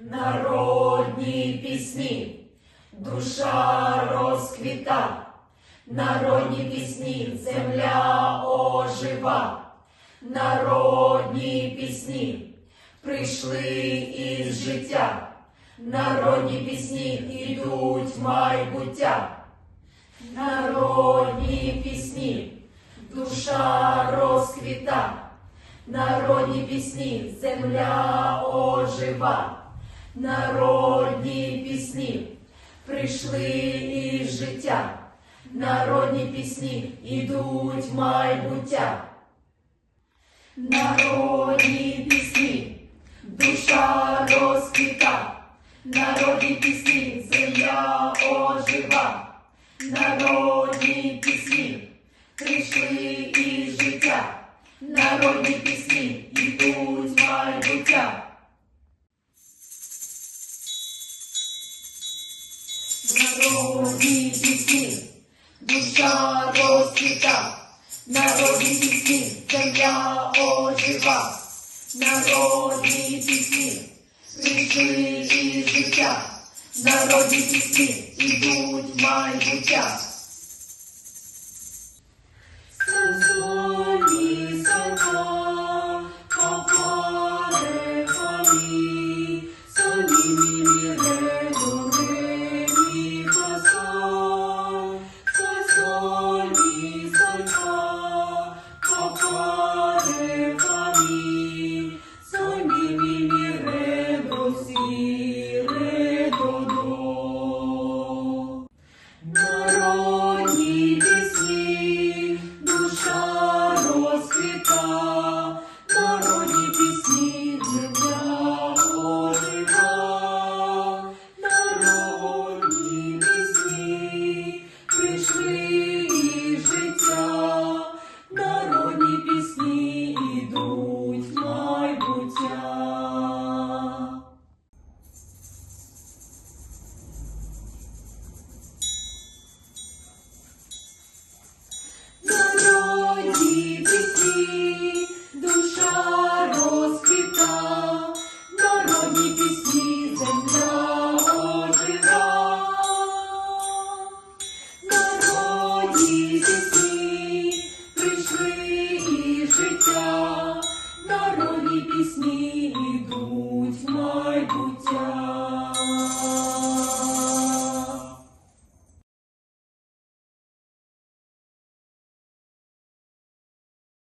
народні пісні, душа розквіта, народні пісні, земля ожива, народні пісні. Прийшли із життя, народні пісні ідуть в майбуття. Народні пісні, душа розквіта, народні пісні, земля ожива, народні пісні прийшли із життя, народні пісні ідуть майбуття. Народні пісні, душа розквіта, народні пісні, земля ожива. Народні пісні прийшли із життя, народні пісні Народні пісні, душа розквіта, народні пісні, земля ожива, народні пісні прийшли із життя. Народні пісні ідуть майбуття.